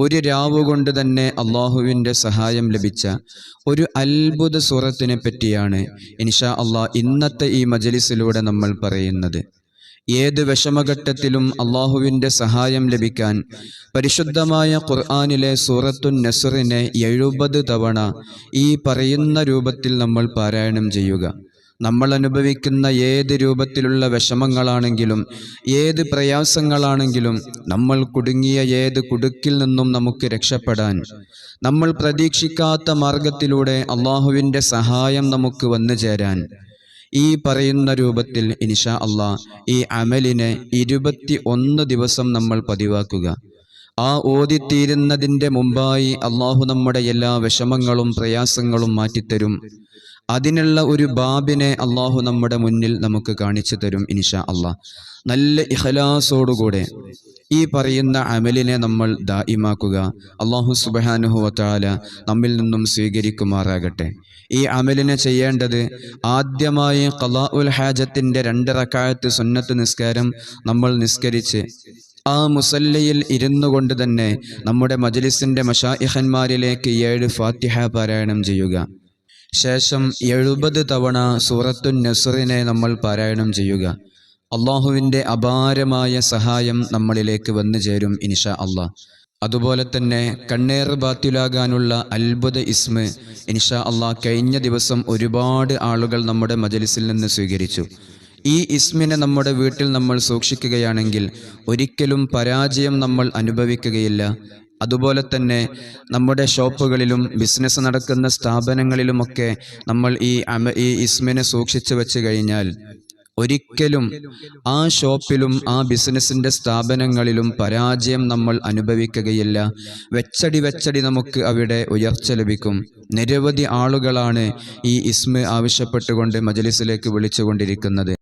ഒരു രാവ് കൊണ്ട് തന്നെ അള്ളാഹുവിന്റെ സഹായം ലഭിച്ച ഒരു അത്ഭുത സൂറത്തിനെ പറ്റിയാണ് ഇൻഷാ അള്ളാഹ് ഇന്നത്തെ ഈ മജലിസിലൂടെ നമ്മൾ പറയുന്നത്. ഏത് വിഷമഘട്ടത്തിലും അള്ളാഹുവിന്റെ സഹായം ലഭിക്കാൻ പരിശുദ്ധമായ ഖുർആാനിലെ സൂറത്തു നസുറിനെ എഴുപത് തവണ ഈ പറയുന്ന രൂപത്തിൽ നമ്മൾ പാരായണം ചെയ്യുക. നമ്മൾ അനുഭവിക്കുന്ന ഏത് രൂപത്തിലുള്ള വിഷമങ്ങളാണെങ്കിലും ഏത് പ്രയാസങ്ങളാണെങ്കിലും നമ്മൾ കുടുങ്ങിയ ഏത് കുടുക്കിൽ നിന്നും നമുക്ക് രക്ഷപ്പെടാൻ നമ്മൾ പ്രതീക്ഷിക്കാത്ത മാർഗത്തിലൂടെ അള്ളാഹുവിന്റെ സഹായം നമുക്ക് വന്നു ചേരാൻ. ഈ പറയുന്ന രൂപത്തിൽ ഇൻഷാ അള്ളാഹ് ഈ അമലിനെ ഇരുപത്തി ഒന്ന് ദിവസം നമ്മൾ പതിവാക്കുക. ആ ഓതിത്തീരുന്നതിന്റെ മുമ്പായി അള്ളാഹു നമ്മുടെ എല്ലാ വിഷമങ്ങളും പ്രയാസങ്ങളും മാറ്റിത്തരും. അതിനുള്ള ഒരു ബാബിനെ അള്ളാഹു നമ്മുടെ മുന്നിൽ നമുക്ക് കാണിച്ചു തരും ഇനിഷ അള്ളാഹ് നല്ല ഇഹലാസോടുകൂടെ ഈ പറയുന്ന അമലിനെ നമ്മൾ ദായിമാക്കുക അള്ളാഹു സുബാനുഹുവത്താല നമ്മിൽ നിന്നും സ്വീകരിക്കുമാറാകട്ടെ. ഈ അമലിനെ ചെയ്യേണ്ടത് ആദ്യമായി കലാ ഉൽ ഹാജത്തിന്റെ രണ്ട് റക്കായത്ത് സുന്നത്ത് നിസ്കാരം നമ്മൾ നിസ്കരിച്ച് ആ മുസല്ലയിൽ ഇരുന്നു കൊണ്ട് തന്നെ നമ്മുടെ മജലിസിന്റെ മഷാഇഹന്മാരിലേക്ക് ഏഴ് ഫാത്തിഹ പാരായണം ചെയ്യുക. ശേഷം എഴുപത് തവണ സൂറത്തു നസുറിനെ നമ്മൾ പാരായണം ചെയ്യുക. അള്ളാഹുവിന്റെ അപാരമായ സഹായം നമ്മളിലേക്ക് വന്നു ചേരും ഇൻഷാ അള്ളാഹ്. അതുപോലെ തന്നെ കണ്ണേർ ബാത്തിലാകാനുള്ള അത്ഭുത ഇസ്മ ഇൻഷാ അള്ളാഹ് കഴിഞ്ഞ ദിവസം ഒരുപാട് ആളുകൾ നമ്മുടെ മജലിസിൽ നിന്ന് സ്വീകരിച്ചു. ഈ ഇസ്മിനെ നമ്മുടെ വീട്ടിൽ നമ്മൾ സൂക്ഷിക്കുകയാണെങ്കിൽ ഒരിക്കലും പരാജയം നമ്മൾ അനുഭവിക്കുകയില്ല. അതുപോലെ തന്നെ നമ്മുടെ ഷോപ്പുകളിലും ബിസിനസ് നടക്കുന്ന സ്ഥാപനങ്ങളിലുമൊക്കെ നമ്മൾ ഈ ഈ ഇസ്മിനെ സൂക്ഷിച്ചു വെച്ച് കഴിഞ്ഞാൽ ഒരിക്കലും ആ ഷോപ്പിലും ആ ബിസിനസ്സിന്റെ സ്ഥാപനങ്ങളിലും പരാജയം നമ്മൾ അനുഭവിക്കുകയില്ല. വെച്ചടി വെച്ചടി നമുക്ക് അവിടെ ഉയർച്ച ലഭിക്കും. നിരവധി ആളുകളാണ് ഈ ഇസ്മ ആവശ്യപ്പെട്ടുകൊണ്ട് മജലിസിലേക്ക് വിളിച്ചുകൊണ്ടിരിക്കുന്നത്.